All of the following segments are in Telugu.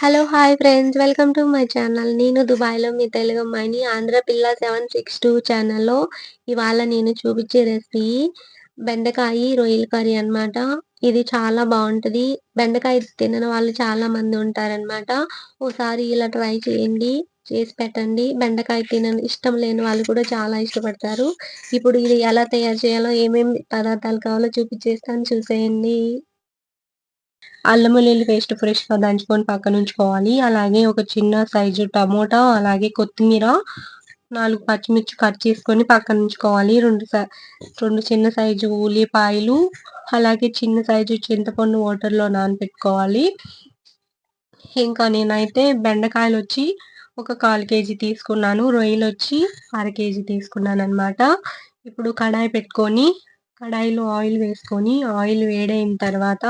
Hello hi friends welcome to my channel నేను దుబాయ్లో మీ తెలుగు అమ్మాయిని ఆంధ్ర పిల్ల సెవెన్ సిక్స్ టూ ఛానల్లో ఇవాళ నేను చూపించే రెసిపీ బెండకాయ రొయ్యల కర్రీ అనమాట ఇది చాలా బాగుంటుంది. బెండకాయ తినని వాళ్ళు చాలా మంది ఉంటారనమాట ఓసారి ఇలా ట్రై చేయండి. చేసి పెట్టండి. బెండకాయ తినని ఇష్టం లేని వాళ్ళు కూడా చాలా ఇష్టపడతారు. ఇప్పుడు ఇది ఎలా తయారు చేయాలో ఏమేమి పదార్థాలు కావాలో చూపించేస్తాను. చూసేయండి. అల్లం వెల్లుల్లి పేస్ట్ ఫ్రెష్గా దంచుకొని పక్కన ఉంచుకోవాలి. అలాగే ఒక చిన్న సైజు టమోటా అలాగే కొత్తిమీర నాలుగు పచ్చిమిర్చి కట్ చేసుకొని పక్కన ఉంచుకోవాలి. రెండు రెండు చిన్న సైజు ఉల్లిపాయలు అలాగే చిన్న సైజు చింతపండు వాటర్లో నానబెట్టుకోవాలి ఇంకా నేనైతే బెండకాయలు వచ్చి ఒక కాలు కేజీ తీసుకున్నాను. రొయ్యలు వచ్చి అర కేజీ తీసుకున్నాను అనమాట ఇప్పుడు కడాయి పెట్టుకొని కడాయిలో ఆయిల్ వేసుకొని ఆయిల్ వేడైన తర్వాత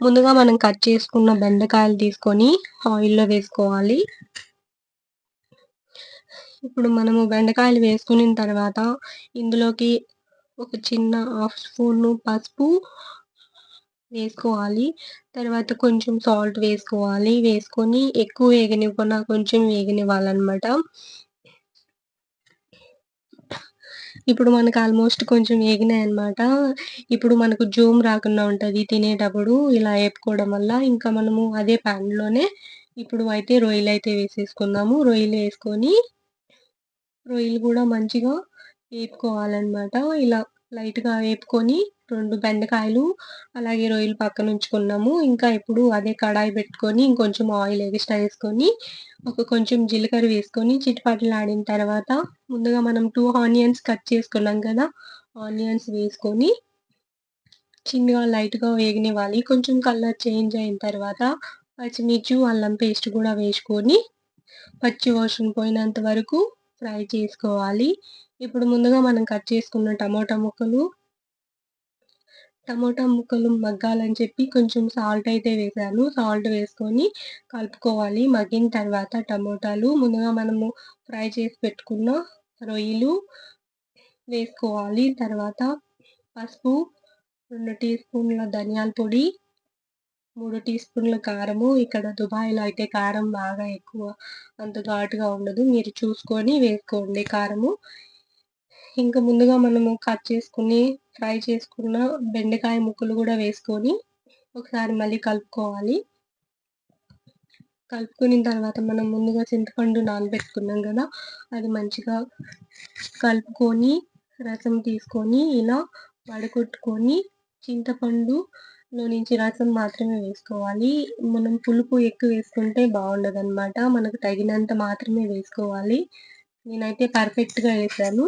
ముందుగా మనం కట్ చేసుకున్న బెండకాయలు తీసుకొని ఆయిల్లో వేసుకోవాలి. ఇప్పుడు మనము బెండకాయలు వేసుకున్న తర్వాత ఇందులోకి ఒక చిన్న హాఫ్ స్పూన్ పసుపు వేసుకోవాలి. తర్వాత కొంచెం సాల్ట్ వేసుకోవాలి. వేసుకొని ఎక్కువ వేగనివ్వకుండా కొంచెం వేగనివ్వాలన్నమాట. ఇప్పుడు మనకు ఆల్మోస్ట్ కొంచెం వేగినాయి అనమాట ఇప్పుడు మనకు జూమ్ రాకుండా ఉంటుంది తినేటప్పుడు ఇలా వేపుకోవడం వల్ల. ఇంకా మనము అదే ప్యాన్లోనే ఇప్పుడు అయితే రొయ్యలు అయితే వేసేసుకుందాము. రొయ్యలు వేసుకొని రొయ్యలు కూడా మంచిగా వేపుకోవాలన్నమాట ఇలా లైట్గా వేపుకొని రెండు బెండకాయలు అలాగే రొయ్యలు పక్కన ఉంచుకున్నాము. ఇంకా ఇప్పుడు అదే కడాయి పెట్టుకొని ఇంకొంచెం ఆయిల్ ఎక్స్ట్రా వేసుకొని ఒక కొంచెం జీలకర్ర వేసుకొని చిటిపట్లు ఆడిన తర్వాత ముందుగా మనం టూ ఆనియన్స్ కట్ చేసుకున్నాం కదా ఆనియన్స్ వేసుకొని చిన్నగా లైట్గా వేగనివ్వాలి. కొంచెం కలర్ చేంజ్ అయిన తర్వాత పచ్చిమిర్చి అల్లం పేస్ట్ కూడా వేసుకొని పచ్చి వాసన పోయినంత వరకు ఫ్రై చేసుకోవాలి. ఇప్పుడు ముందుగా మనం కట్ చేసుకున్న టమోటా ముక్కలు టమోటా ముక్కలు మగ్గాలని చెప్పి కొంచెం సాల్ట్ అయితే వేసాను. సాల్ట్ వేసుకొని కలుపుకోవాలి. మగ్గిన తర్వాత టమోటాలు ముందుగా మనము ఫ్రై చేసి పెట్టుకున్న రొయ్యలు వేసుకోవాలి. తర్వాత పసుపు రెండు టీ స్పూన్ల ధనియాల పొడి మూడు టీ స్పూన్ల కారము. ఇక్కడ దుబాయ్లో అయితే కారం బాగా ఎక్కువ అంత ఘాటుగా ఉండదు. మీరు చూసుకొని వేసుకోండి కారము. ఇంకా ముందుగా మనము కట్ చేసుకుని ఫ్రై చేసుకున్న బెండకాయ ముక్కలు కూడా వేసుకొని ఒకసారి మళ్ళీ కలుపుకోవాలి. కలుపుకున్న తర్వాత మనం ముందుగా చింతపండు నానబెట్టుకున్నాం కదా అది మంచిగా కలుపుకొని రసం తీసుకొని ఇలా వడగొట్టుకొని చింతపండులో నుంచి రసం మాత్రమే వేసుకోవాలి. మనం పులుపు ఎక్కువ వేసుకుంటే బాగుండదు అనమాట మనకు తగినంత మాత్రమే వేసుకోవాలి. నేనైతే పర్ఫెక్ట్గా వేసాను.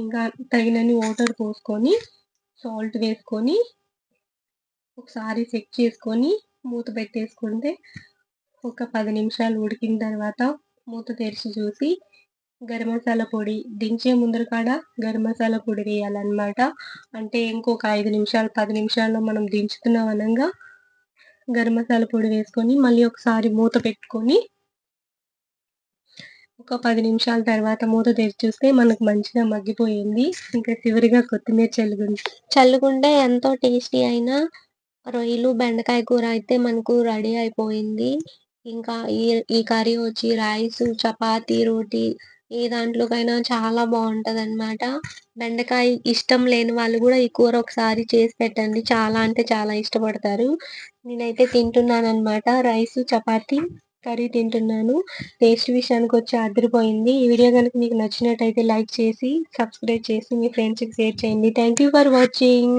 ఇంకా తగినన్ని వాటర్ పోసుకొని సాల్ట్ వేసుకొని ఒకసారి చెక్ చేసుకొని మూత పెట్టేసుకుంటే ఒక పది నిమిషాలు ఉడికిన తర్వాత మూత తెరిచి చూసి గరం మసాలా పొడి దించే ముందర కాడ గరం మసాలా పొడి వేయాలన్నమాట. అంటే ఇంకొక ఐదు నిమిషాలు పది నిమిషాల్లో మనం దించుతున్నాం అనగా గరం మసాలా పొడి వేసుకొని మళ్ళీ ఒకసారి మూత పెట్టుకొని ఒక పది నిమిషాల తర్వాత మూత తెరిచి చూస్తే మనకు మంచిగా మగ్గిపోయింది. ఇంకా చివరిగా కొత్తిమీర చల్లుకుంటే చల్లుకుంటే ఎంతో టేస్టీ అయిన రొయ్యలు బెండకాయ కూర అయితే మనకు రెడీ అయిపోయింది. ఇంకా ఈ ఈ కర్రీ వచ్చి రైస్ చపాతీ రోటీ ఏ దాంట్లోకైనా చాలా బాగుంటుంది అనమాట బెండకాయ ఇష్టం లేని వాళ్ళు కూడా ఈ కూర ఒకసారి చేసి పెట్టండి. చాలా అంటే చాలా ఇష్టపడతారు. నేనైతే తింటున్నాను అనమాట రైస్ చపాతీ కర్రీ తింటున్నాను. టేస్ట్ విషయానికి వచ్చి అదిరిపోయింది. ఈ వీడియో కనుక మీకు నచ్చినట్టయితే లైక్ చేసి సబ్స్క్రైబ్ చేసి మీ ఫ్రెండ్స్కి షేర్ చేయండి. Thank you for watching